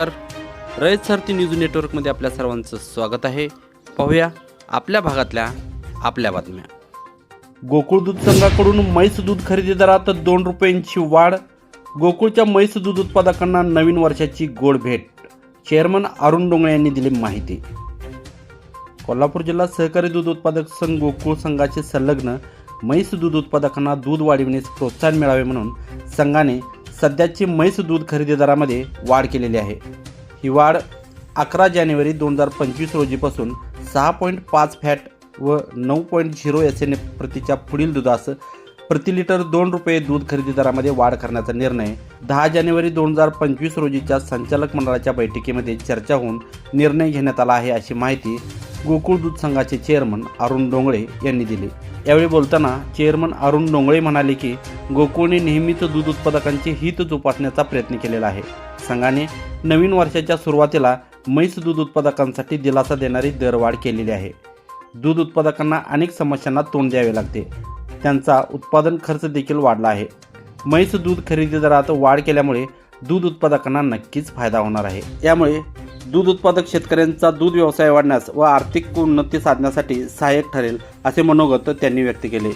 तर रयत सारथी न्यूज नेटवर्कमध्ये आपल्या सर्वांचं स्वागत आहे. पाहूया आपल्या भागातल्या आपल्या बातम्या. गोकुळ दूध संघाकडून म्हैस दूध खरेदी दरात दोन रुपयांची वाढ. गोकुळच्या म्हैस दूध उत्पादकांना नवीन वर्षाची गोड भेट. चेअरमन अरुण डोंगळे यांनी दिली माहिती. कोल्हापूर जिल्हा सहकारी दूध उत्पादक संघ गोकुळ संघाचे संलग्न म्हैस दूध उत्पादकांना दूध वाढविण्यास प्रोत्साहन मिळावे म्हणून संघाने सध्याची म्हैस दूध खरेदी दरामध्ये वाढ केलेली आहे. ही वाढ अकरा जानेवारी दोन हजार पंचवीस रोजीपासून सहा पॉईंट पाच फॅट व नऊ पॉईंट झिरो एस एन प्रतीच्या पुढील दुधास प्रति लिटर दोन रुपये दूध खरेदी दरामध्ये वाढ करण्याचा निर्णय दहा जानेवारी दोन हजार पंचवीस रोजीच्या संचालक मंडळाच्या बैठकीमध्ये चर्चा होऊन निर्णय घेण्यात आला आहे अशी माहिती गोकुळ दूध संघाचे चेअरमन अरुण डोंगळे यांनी दिली. यावेळी बोलताना चेअरमन अरुण डोंगळे म्हणाले की गोकुळने नेहमीच दूध उत्पादकांचे हित जोपासण्याचा प्रयत्न केलेला आहे. संघाने नवीन वर्षाच्या सुरुवातीला म्हैस दूध उत्पादकांसाठी दिलासा देणारी दरवाढ केलेली आहे. दूध उत्पादकांना अनेक समस्यांना तोंड द्यावे लागते. त्यांचा उत्पादन खर्च देखील वाढला आहे. म्हैस दूध खरेदी दरात वाढ केल्यामुळे दूध उत्पादकांना नक्कीच फायदा होणार आहे. यामुळे दूध उत्पादक शेतकऱ्यांचा दूध व्यवसाय वाढण्यास व आर्थिक उन्नती साधण्यासाठी सहाय्यक ठरेल असे मनोगत त्यांनी व्यक्त केले.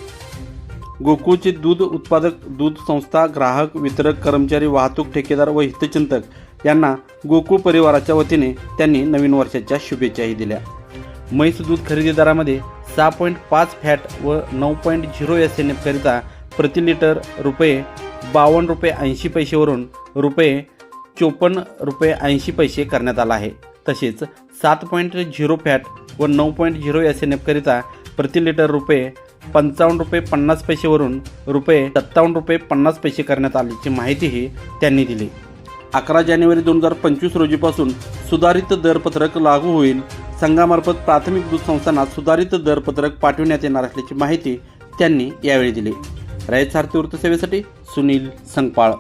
गोकुळचे दूध उत्पादक दूध संस्था ग्राहक वितरक कर्मचारी वाहतूक ठेकेदार व हितचिंतक यांना गोकुळ परिवाराच्या वतीने त्यांनी नवीन वर्षाच्या शुभेच्छाही दिल्या. म्हैस दूध खरेदीदारामध्ये सहा पॉईंट पाच फॅट व नऊ पॉईंट झिरो एस एन एफकरिता प्रति लिटर रुपये बावन्न रुपये ऐंशी पैसेवरून रुपये चोपन्न रुपये ऐंशी पैसे करण्यात आला आहे. तसेच सात पॉईंट झिरो फॅट व नऊ पॉईंट झिरो एस एन एफकरिता प्रति लिटर रुपये पंचावन्न रुपये पन्नास पैसेवरून रुपये सत्तावन्न रुपये पन्नास पैसे करण्यात आल्याची माहितीही त्यांनी दिली. अकरा जानेवारी दोन हजार पंचवीस रोजीपासून सुधारित दरपत्रक लागू होईल संघामार्फत प्राथमिक दूध संस्थांना सुधारित दरपत्रक पाठविण्यात येणार असल्याची माहिती त्यांनी यावेळी दिली. रयत सारथी वृत्तसेवेसाठी सुनील संगपाळ.